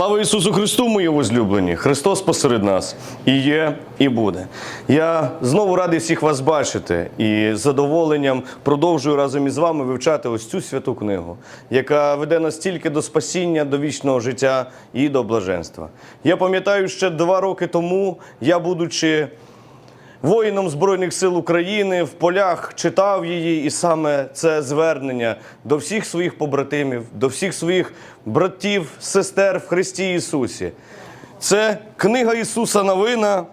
Слава Ісусу Христу, мої возлюблені! Христос посеред нас і є, і буде. Я знову радий всіх вас бачити і з задоволенням продовжую разом із вами вивчати ось цю святу книгу, яка веде нас тільки до спасіння, до вічного життя і до блаженства. Я пам'ятаю, ще два роки тому, я, будучи воїном Збройних сил України в полях читав її, і саме це звернення до всіх своїх побратимів, до всіх своїх братів, сестер в Христі Ісусі. Це книга Ісуса Новина,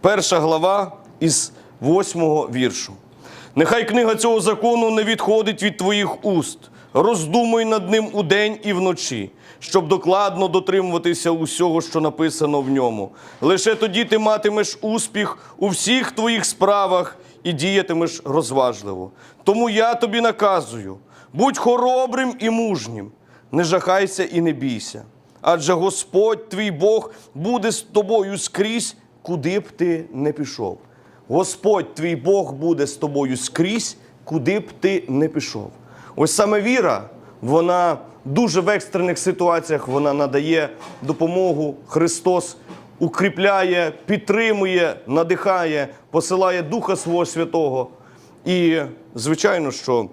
перша глава із восьмого віршу. Нехай книга цього закону не відходить від твоїх уст. Роздумуй над ним удень і вночі, щоб докладно дотримуватися усього, що написано в ньому. Лише тоді ти матимеш успіх у всіх твоїх справах і діятимеш розважливо. Тому я тобі наказую: будь хоробрим і мужнім, не жахайся і не бійся. Адже Господь твій Бог буде з тобою скрізь, куди б ти не пішов. Господь твій Бог буде з тобою скрізь, куди б ти не пішов. Ось саме віра, вона дуже в екстрених ситуаціях вона надає допомогу. Христос укріпляє, підтримує, надихає, посилає Духа Свого Святого. І, звичайно, що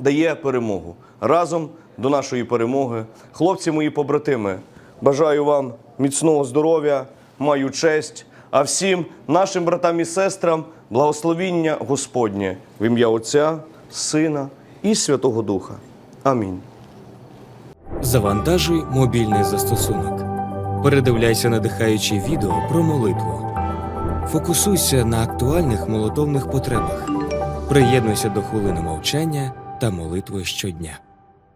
дає перемогу. Разом до нашої перемоги. Хлопці мої побратими, бажаю вам міцного здоров'я, маю честь, а всім нашим братам і сестрам благословіння Господнє в ім'я Отця, Сина і Святого Духа. Амінь. Завантажуй мобільний застосунок. Передивляйся надихаючі відео про молитву. Фокусуйся на актуальних молитовних потребах. Приєднуйся до хвилини мовчання та молитви щодня.